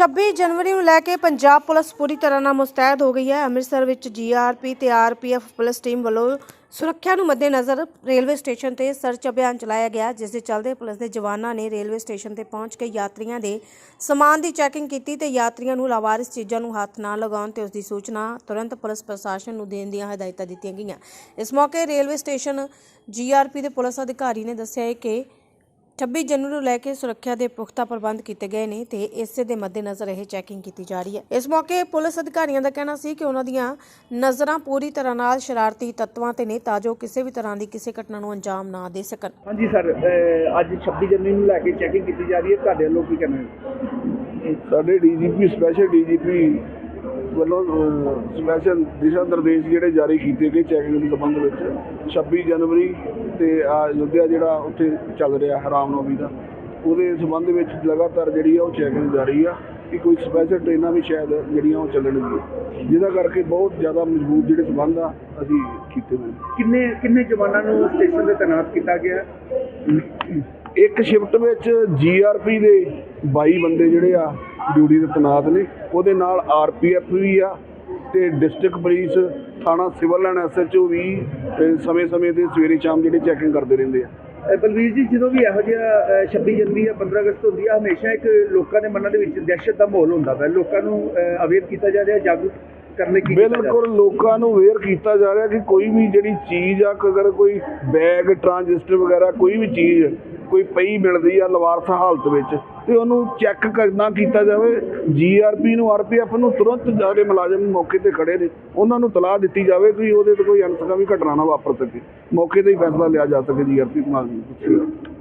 26 ਜਨਵਰੀ ਨੂੰ ਲੈ ਕੇ ਪੰਜਾਬ ਪੁਲਿਸ ਪੂਰੀ ਤਰ੍ਹਾਂ ਨਾਲ ਮੁਸਤੈਦ ਹੋ ਗਈ ਹੈ। ਅੰਮ੍ਰਿਤਸਰ ਵਿੱਚ ਜੀਆਰਪੀ ਤੇ ਆਰਪੀਐਫ ਪੁਲਿਸ ਟੀਮ ਵੱਲੋਂ ਸੁਰੱਖਿਆ ਨੂੰ ਮੱਦੇਨਜ਼ਰ ਰੇਲਵੇ ਸਟੇਸ਼ਨ ਤੇ ਸਰਚ ਅਭਿਆਨ ਚਲਾਇਆ ਗਿਆ, ਜਿਸ ਦੇ ਚੱਲਦੇ ਪੁਲਿਸ ਦੇ ਜਵਾਨਾਂ ਨੇ ਰੇਲਵੇ ਸਟੇਸ਼ਨ ਤੇ ਪਹੁੰਚ ਕੇ ਯਾਤਰੀਆਂ ਦੇ ਸਮਾਨ ਦੀ ਚੈਕਿੰਗ ਕੀਤੀ ਤੇ ਯਾਤਰੀਆਂ ਨੂੰ ਲਾਵਾਰਿਸ ਚੀਜ਼ਾਂ ਨੂੰ ਹੱਥ ਨਾ ਲਗਾਉਣ ਤੇ ਉਸ ਦੀ ਸੂਚਨਾ ਤੁਰੰਤ ਪੁਲਿਸ ਪ੍ਰਸ਼ਾਸਨ ਨੂੰ ਦੇਣ ਦੀਆਂ ਹਦਾਇਤਾਂ ਦਿੱਤੀਆਂ ਗਈਆਂ। ਇਸ ਮੌਕੇ ਰੇਲਵੇ ਸਟੇਸ਼ਨ ਜੀਆਰਪੀ ਦੇ ਪੁਲਿਸ ਅਧਿਕਾਰੀ ਨੇ ਦੱਸਿਆ ਹੈ ਕਿ 26 ਜਨਵਰੀ ਨੂੰ ਲੈ ਕੇ ਸੁਰੱਖਿਆ ਦੇ ਪੁਖਤਾ ਪ੍ਰਬੰਧ ਕੀਤੇ ਗਏ ਨੇ ਤੇ ਇਸੇ ਦੇ ਮੱਦੇਨਜ਼ਰ ਇਹ ਚੈਕਿੰਗ ਕੀਤੀ ਜਾ ਰਹੀ ਹੈ। ਇਸ ਮੌਕੇ ਪੁਲਿਸ ਅਧਿਕਾਰੀਆਂ ਦਾ ਕਹਿਣਾ ਸੀ ਕਿ ਉਹਨਾਂ ਦੀਆਂ ਨਜ਼ਰਾਂ ਪੂਰੀ ਤਰ੍ਹਾਂ ਨਾਲ ਸ਼ਰਾਰਤੀ ਤੱਤਵਾਂ ਤੇ ਨੇ ਤਾਂ ਜੋ ਕਿਸੇ ਵੀ ਤਰ੍ਹਾਂ ਦੀ ਕਿਸੇ ਘਟਨਾ ਨੂੰ ਅੰਜਾਮ ਨਾ ਦੇ ਸਕਣ। ਹਾਂਜੀ ਸਰ ਅੱਜ 26 ਜਨਵਰੀ ਨੂੰ ਲੈ ਕੇ ਚੈਕਿੰਗ ਕੀਤੀ ਜਾ ਰਹੀ ਹੈ। ਤੁਹਾਡੇ ਵੱਲੋਂ ਕੀ ਕਹਿਣਾ ਹੈ? ਸਾਡੇ ਡੀਜੀਪੀ ਸਪੈਸ਼ਲ ਡੀਜੀਪੀ ਵੱਲੋਂ ਸਪੈਸ਼ਲ ਦਿਸ਼ਾ ਨਿਰਦੇਸ਼ ਜਿਹੜੇ ਜਾਰੀ ਕੀਤੇ ਗਏ ਚੈਕਿੰਗ ਦੇ ਸੰਬੰਧ ਵਿੱਚ 26 ਜਨਵਰੀ ਤੇ ਆ ਅਯੁੱਧਿਆ ਜਿਹੜਾ ਉੱਥੇ ਚੱਲ ਰਿਹਾ ਰਾਮਨੌਮੀ ਦਾ ਉਹਦੇ ਸੰਬੰਧ ਵਿੱਚ ਲਗਾਤਾਰ ਜਿਹੜੀ ਆ ਉਹ ਚੈਕਿੰਗ ਜਾਰੀ ਆ ਕਿ ਕੋਈ ਸਪੈਸ਼ਲ ਟ੍ਰੇਨਾਂ ਵੀ ਸ਼ਾਇਦ ਜਿਹੜੀਆਂ ਉਹ ਚੱਲਣਗੀਆਂ। ਜਿਹਦਾ ਕਰਕੇ ਬਹੁਤ ਜ਼ਿਆਦਾ ਮਜ਼ਬੂਤ ਜਿਹੜੇ ਸੰਬੰਧ ਆ ਅਸੀਂ ਕੀਤੇ ਹੋਏ ਨੇ। ਕਿੰਨੇ ਕਿੰਨੇ ਜਵਾਨਾਂ ਨੂੰ ਸਟੇਸ਼ਨ ਤੇ ਤਾਇਨਾਤ ਕੀਤਾ ਗਿਆ? ਇੱਕ ਸ਼ਿਫਟ ਵਿੱਚ ਜੀਆਰਪੀ ਦੇ 22 ਬੰਦੇ ਜਿਹੜੇ ਆ ਡਿਊਟੀ ਤੇ ਤੈਨਾਤ ਨੇ। ਉਹਦੇ ਨਾਲ ਆਰਪੀਐਫ ਵੀ ਆ ਤੇ ਡਿਸਟ੍ਰਿਕਟ ਪੁਲਿਸ ਥਾਣਾ ਸਿਵਲ ਐਂਡ ਐਸਐਚਓ ਵੀ ਸਮੇਂ-ਸਮੇਂ ਤੇ ਸਵੇਰੇ ਸ਼ਾਮ ਜਿਹੜੇ ਚੈਕਿੰਗ ਕਰਦੇ ਰਹਿੰਦੇ ਆ। ਬਲਵੀਰ ਜੀ ਜਦੋਂ ਵੀ ਇਹੋ ਜਿਹਾ ਅਹ 26 ਜਨਵਰੀ ਜਾਂ 15 ਅਗਸਤ ਹੁੰਦੀ ਆ ਹਮੇਸ਼ਾ ਇੱਕ ਲੋਕਾਂ ਦੇ ਮਨਾਂ ਦੇ ਵਿੱਚ ਦਹਿਸ਼ਤ ਦਾ ਮਾਹੌਲ ਹੁੰਦਾ ਹੈ ਲੋਕਾਂ ਨੂੰ ਅਵੇਅਰ ਕੀਤਾ ਜਾ ਰਿਹਾ ਜਾਗਰੂਕ ਕਰਨ ਕੀ? ਬਿਲਕੁਲ ਲੋਕਾਂ ਨੂੰ ਅਵੇਅਰ ਕੀਤਾ ਜਾ ਰਿਹਾ ਕਿ ਕੋਈ ਵੀ ਜਿਹੜੀ ਚੀਜ਼ ਆ ਅਗਰ ਕੋਈ ਬੈਗ ਟਰਾਂਜਿਸਟਰ ਵਗੈਰਾ ਕੋਈ ਵੀ ਚੀਜ਼ ਕੋਈ ਪਈ ਮਿਲਦੀ ਆ ਲਵਾਰਸ ਹਾਲਤ ਵਿੱਚ ਤੇ ਉਹਨੂੰ ਚੈੱਕ ਕਰਨਾ ਕੀਤਾ ਜਾਵੇ? ਜੀਆਰਪੀ ਨੂੰ ਆਰਪੀਐਫ ਨੂੰ ਤੁਰੰਤ ਜਿਹੜੇ ਮੁਲਾਜ਼ਮ ਮੌਕੇ ਤੇ ਖੜੇ ਨੇ। ਉਹਨਾਂ ਨੂੰ ਤਲਾਹ ਦਿੱਤੀ ਜਾਵੇ ਕਿ ਉਹਦੇ ਤੇ ਕੋਈ ਅਨਸਕਾਮੀ ਘਟਨਾ ਨਾ ਵਾਪਰ ਸਕੇ। ਮੌਕੇ ਤੇ ਹੀ ਫੈਸਲਾ ਲਿਆ ਜਾ ਸਕੇ ਜੀਆਰਪੀ ਮੁਲਾਜ਼ਮ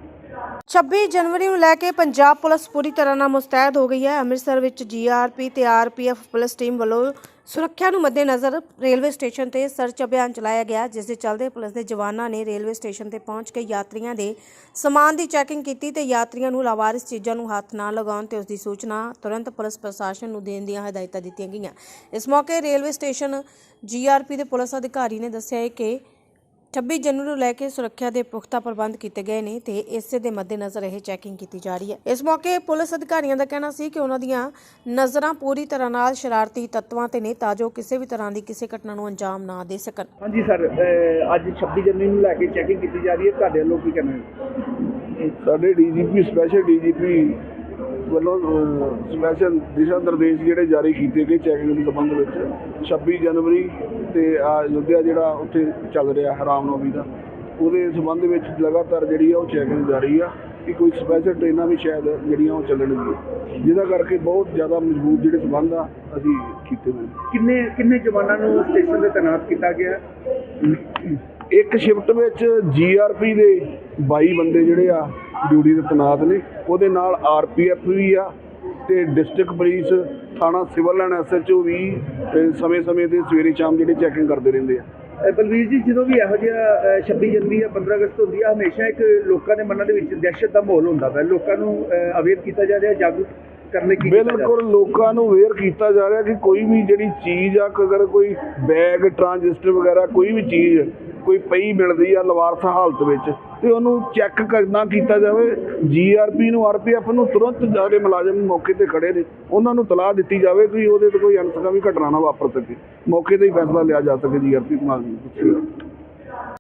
26 ਜਨਵਰੀ ਨੂੰ ਲੈ ਕੇ ਪੰਜਾਬ ਪੁਲਿਸ ਪੂਰੀ ਤਰ੍ਹਾਂ ਨਾਲ ਮੁਸਤੈਦ ਹੋ ਗਈ ਹੈ। ਅੰਮ੍ਰਿਤਸਰ ਵਿੱਚ ਜੀਆਰਪੀ ਤੇ ਆਰਪੀਐਫ ਪੁਲਿਸ ਟੀਮ ਵੱਲੋਂ ਸੁਰੱਖਿਆ ਨੂੰ ਮੱਦੇਨਜ਼ਰ ਰੇਲਵੇ ਸਟੇਸ਼ਨ ਤੇ ਸਰਚ ਅਭਿਆਨ ਚਲਾਇਆ ਗਿਆ, ਜਿਸ ਦੇ ਚੱਲਦੇ ਪੁਲਿਸ ਦੇ ਜਵਾਨਾਂ ਨੇ ਰੇਲਵੇ ਸਟੇਸ਼ਨ ਤੇ ਪਹੁੰਚ ਕੇ ਯਾਤਰੀਆਂ ਦੇ ਸਮਾਨ ਦੀ ਚੈਕਿੰਗ ਕੀਤੀ ਤੇ ਯਾਤਰੀਆਂ ਨੂੰ ਲਾਵਾਰਿਸ ਚੀਜ਼ਾਂ ਨੂੰ ਹੱਥ ਨਾ ਲਗਾਉਣ ਤੇ ਉਸ ਦੀ ਸੂਚਨਾ ਤੁਰੰਤ ਪੁਲਿਸ ਪ੍ਰਸ਼ਾਸਨ ਨੂੰ ਦੇਣ ਦੀਆਂ ਹਦਾਇਤਾਂ ਦਿੱਤੀਆਂ ਗਈਆਂ। ਇਸ ਮੌਕੇ ਰੇਲਵੇ ਸਟੇਸ਼ਨ ਜੀਆਰਪੀ ਦੇ ਪੁਲਿਸ ਅਧਿਕਾਰੀ ਨੇ ਦੱਸਿਆ ਕਿ 26 ਜਨਵਰੀ ਨੂੰ ਲੈ ਕੇ ਸੁਰੱਖਿਆ ਦੇ ਪੁਖਤਾ ਪ੍ਰਬੰਧ ਕੀਤੇ ਗਏ ਨੇ ਤੇ ਇਸੇ ਦੇ ਮੱਦੇਨਜ਼ਰ ਇਹ ਚੈਕਿੰਗ ਕੀਤੀ ਜਾ ਰਹੀ ਹੈ। ਇਸ ਮੌਕੇ ਪੁਲਿਸ ਅਧਿਕਾਰੀਆਂ ਦਾ ਕਹਿਣਾ ਸੀ ਕਿ ਉਹਨਾਂ ਦੀਆਂ ਨਜ਼ਰਾਂ ਪੂਰੀ ਤਰ੍ਹਾਂ ਨਾਲ ਸ਼ਰਾਰਤੀ ਤੱਤਵਾਂ ਤੇ ਨੇ ਤਾਂ ਜੋ ਕਿਸੇ ਵੀ ਤਰ੍ਹਾਂ ਦੀ ਕਿਸੇ ਘਟਨਾ ਨੂੰ ਅੰਜਾਮ ਨਾ ਦੇ ਸਕਣ। ਹਾਂਜੀ ਸਰ ਅਹ ਅੱਜ 26 ਜਨਵਰੀ ਨੂੰ ਲੈ ਕੇ ਚੈਕਿੰਗ ਕੀਤੀ ਜਾ ਰਹੀ ਹੈ। ਤੁਹਾਡੇ ਵੱਲੋਂ ਕੀ ਕਹਿਣਾ ਹੈ? ਸਾਡੇ ਡੀਜੀਪੀ ਸਪੈਸ਼ਲ ਡੀਜੀਪੀ ਵੱਲੋਂ ਸਪੈਸ਼ਲ ਦਿਸ਼ਾ ਨਿਰਦੇਸ਼ ਜਿਹੜੇ ਜਾਰੀ ਕੀਤੇ ਗਏ ਚੈਕਿੰਗ ਦੇ ਸੰਬੰਧ ਵਿੱਚ 26 ਜਨਵਰੀ ਤੇ ਆ ਅਯੁੱਧਿਆ ਜਿਹੜਾ ਉੱਥੇ ਚੱਲ ਰਿਹਾ ਰਾਮਨੌਮੀ ਦਾ ਉਹਦੇ ਸੰਬੰਧ ਵਿੱਚ ਲਗਾਤਾਰ ਜਿਹੜੀ ਆ ਉਹ ਚੈਕਿੰਗ ਜਾਰੀ ਆ ਕਿ ਕੋਈ ਸਪੈਸ਼ਲ ਟ੍ਰੇਨਾਂ ਵੀ ਸ਼ਾਇਦ ਜਿਹੜੀਆਂ ਉਹ ਚੱਲਣਗੀਆਂ। ਜਿਹਦਾ ਕਰਕੇ ਬਹੁਤ ਜ਼ਿਆਦਾ ਮਜ਼ਬੂਤ ਜਿਹੜੇ ਸੰਬੰਧ ਆ ਅਸੀਂ ਕੀਤੇ ਹੋਏ। ਨੇ ਕਿੰਨੇ ਕਿੰਨੇ ਜਵਾਨਾਂ ਨੂੰ ਸਟੇਸ਼ਨ ਤੇ ਤਾਇਨਾਤ ਕੀਤਾ ਗਿਆ? ਇੱਕ ਸ਼ਿਫਟ ਵਿੱਚ ਜੀਆਰਪੀ ਦੇ 22 ਬੰਦੇ ਜਿਹੜੇ ਆ ਡਿਊਟੀ ਤੇ ਤੈਨਾਤ ਨੇ। ਉਹਦੇ ਨਾਲ ਆਰਪੀਐਫ ਵੀ ਆ ਤੇ ਡਿਸਟ੍ਰਿਕਟ ਪੁਲਿਸ ਥਾਣਾ ਸਿਵਲ ਐਂਡ ਐਸਐਚਓ ਵੀ ਸਮੇਂ-ਸਮੇਂ ਤੇ ਸਵੇਰੇ ਸ਼ਾਮ ਜਿਹੜੇ ਚੈਕਿੰਗ ਕਰਦੇ ਰਹਿੰਦੇ ਆ। ਬਲਵੀਰ ਜੀ ਜਦੋਂ ਵੀ ਇਹੋ ਜਿਹਾ ਅਹ 26 ਜਨਵਰੀ ਜਾਂ 15 ਅਗਸਤ ਹੁੰਦੀ ਆ ਹਮੇਸ਼ਾ ਇੱਕ ਲੋਕਾਂ ਦੇ ਮਨਾਂ ਦੇ ਵਿੱਚ ਦਹਿਸ਼ਤ ਦਾ ਮਾਹੌਲ ਹੁੰਦਾ ਹੈ ਲੋਕਾਂ ਨੂੰ ਅਵੇਅਰ ਕੀਤਾ ਜਾ ਰਿਹਾ ਜਾਗਰੂਕ ਕਰਨ ਕੀ? ਬਿਲਕੁਲ ਲੋਕਾਂ ਨੂੰ ਅਵੇਅਰ ਕੀਤਾ ਜਾ ਰਿਹਾ ਕਿ ਕੋਈ ਵੀ ਜਿਹੜੀ ਚੀਜ਼ ਆ ਅਗਰ ਕੋਈ ਬੈਗ ਟਰਾਂਜਿਸਟਰ ਵਗੈਰਾ ਕੋਈ ਵੀ ਚੀਜ਼ ਕੋਈ ਪਈ ਮਿਲਦੀ ਆ ਲਵਾਰਸ ਹਾਲਤ ਵਿੱਚ ਤੇ ਉਹਨੂੰ ਚੈੱਕ ਕਰਨਾ ਕੀਤਾ ਜਾਵੇ? ਜੀਆਰਪੀ ਨੂੰ ਆਰਪੀਐਫ ਨੂੰ ਤੁਰੰਤ ਜਿਹੜੇ ਮੁਲਾਜ਼ਮ ਮੌਕੇ ਤੇ ਖੜੇ ਨੇ। ਉਹਨਾਂ ਨੂੰ ਤਲਾਹ ਦਿੱਤੀ ਜਾਵੇ ਕਿ ਉਹਦੇ ਤੇ ਕੋਈ ਅਨਸਕਾਮੀ ਘਟਨਾ ਨਾ ਵਾਪਰ ਸਕੇ। ਮੌਕੇ ਤੇ ਹੀ ਫੈਸਲਾ ਲਿਆ ਜਾ ਸਕੇ ਜੀਆਰਪੀ ਮੁਲਾਜ਼ਮ